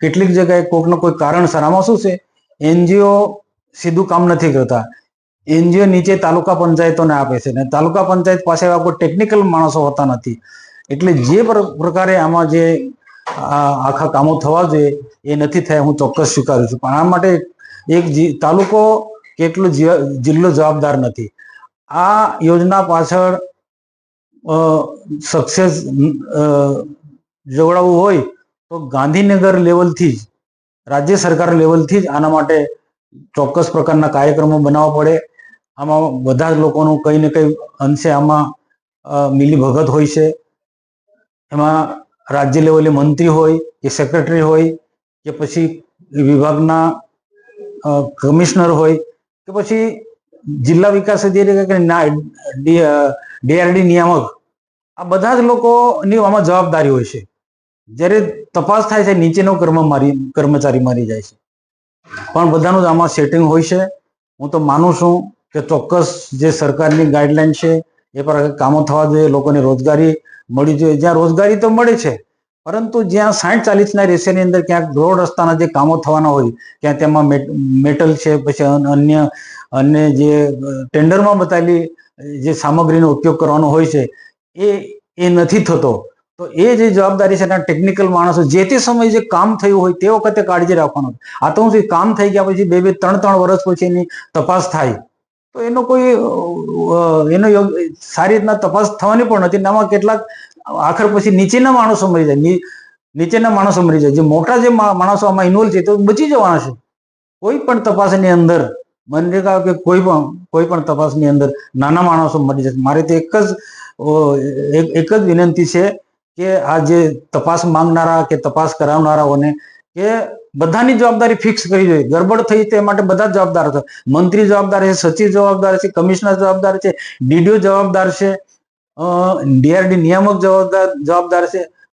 કેટલીક જગ્યાએ કોઈકનો કોઈ કારણસર આમાં શું છે? એનજીઓ સીધું કામ નથી કરતા. એનજીઓ નીચે તાલુકા પંચાયતોને આપે છે ને તાલુકા પંચાયત પાસે એવા કોઈ ટેકનિકલ માણસો હોતા નથી. એટલે જે પ્ર- પ્રકારે આમાં જે આખા કામો થવા જોઈએ, એ નથી થયા, હું ચોક્કસ સ્વીકારું છું. પણ આ માટે એક તાલુકો કેટલો જિલ્લો જવાબદાર નથી. આ યોજના પાછળ સક્સેસ જોવડાવવું હોય તો ગાંધીનગર લેવલથી જ, રાજ્ય સરકાર લેવલથી જ આના માટે ચોક્કસ પ્રકારના કાર્યક્રમો બનાવવા પડે. આમાં બધા જ લોકોનું કંઈ ને કંઈ અંશે આમાં મિલીભગત હોય છે. એમાં રાજ્ય લેવલે મંત્રી હોય કે સેક્રેટરી હોય કે પછી વિભાગના કમિશનર હોય કે પછી જિલ્લા વિકાસ અધિકારી કે ના ડીઆરડી નિયામક, આ બધા જ લોકોની આમાં જવાબદારી હોય છે. જ્યારે તપાસ થાય છે, નીચેનો કર્મ મારી, કર્મચારી મારી જાય છે. પણ બધાનું જ આમાં સેટિંગ હોય છે. હું તો માનું છું કે ચોક્કસ જે સરકારની ગાઈડલાઈન છે, એ પર કામો થવા જોઈએ, લોકોને રોજગારી મળી જોઈએ. જ્યાં રોજગારી તો મળે છે, પરંતુ જ્યાં સાઠ ચાલીસના રેશિયાની અંદર ક્યાંક રોડ રસ્તાના જે કામો થવાના હોય ક્યાં તેમાં મેટલ છે, પછી અન્ય અન્ય જે ટેન્ડરમાં બતાવેલી જે સામગ્રીનો ઉપયોગ કરવાનો હોય છે, એ એ નથી થતો. તો એ જે જવાબદારી છે એના ટેકનિકલ માણસો જે તે સમયે જે કામ થયું હોય તે વખતે કાળજી રાખવાનું આ તો શું, કામ થઈ ગયા પછી બે બે ત્રણ ત્રણ વર્ષ પછી એની તપાસ થાય. તો એનો કોઈ એનો સારી રીતના તપાસ થવાની પણ નથી. આમાં કેટલાક આખર પછી નીચેના માણસો મરી જાય. નીચેના માણસો મરી જાય. જે મોટા જે માણસો આમાં ઇન્વોલ્વ છે તો બચી જવાના છે. કોઈ પણ તપાસની અંદર મનરેગા કે કોઈ પણ કોઈ પણ તપાસની અંદર નાના માણસો મરી જશે. મારે તો એક જ એક જ વિનંતી છે કે આ જે તપાસ માંગનારા કે તપાસ કરાવનારાઓને કે બધાની જવાબદારી ફિક્સ કરી જોઈએ. ગરબડ થઈ તે માટે બધા જ જવાબદાર હતા મંત્રી જવાબદાર છે, સચિવ જવાબદાર છે, કમિશનર જવાબદાર છે, ડીડીઓ જવાબદાર છે ડીઆરડી નિયામક જવાબદાર જવાબદાર છે.